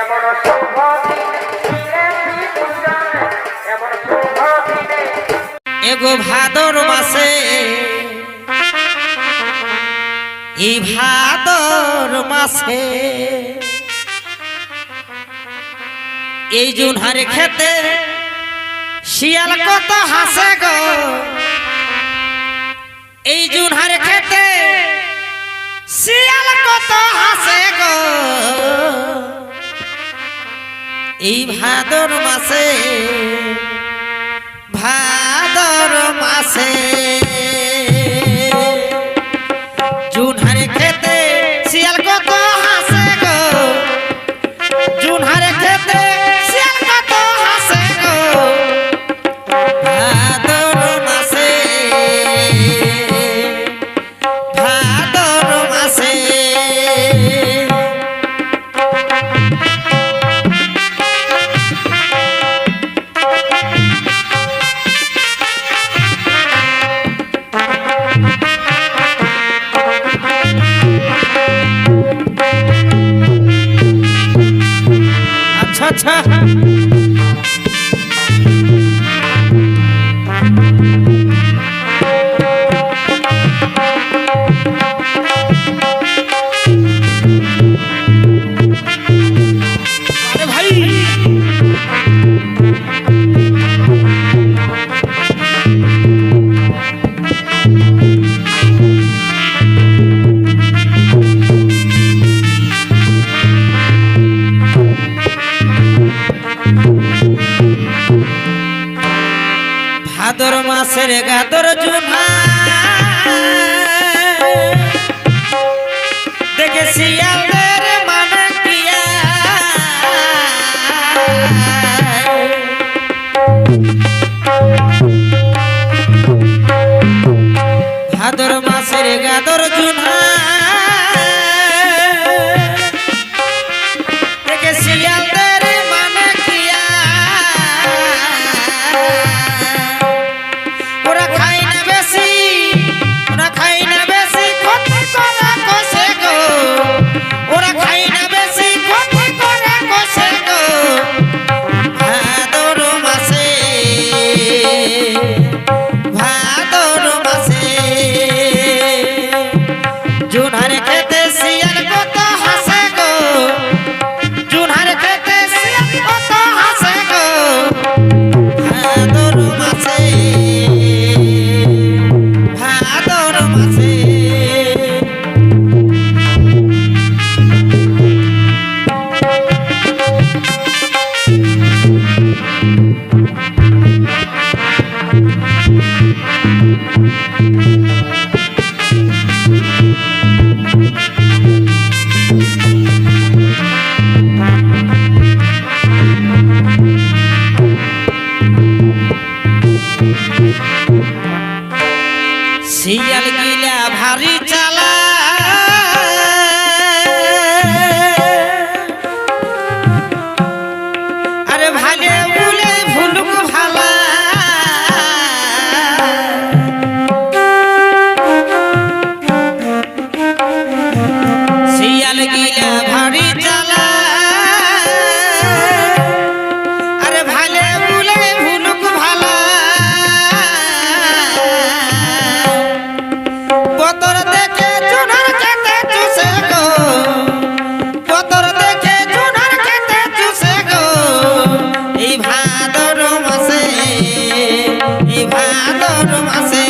এমন শুভ এগো ভাদর মাসে ই ভাদর মাসে, এই জুন খেতে শিয়াল কত হাসে গো। এই জুন খেতে ভাদর মাসে। touch her. ভাদর মাসের গাদর জুনা। দেখেছি আমার মানে কিয়া ভাদর মাসের গাদর জুনা। শিয়াল গিলা ভারী চালা। জনম আছে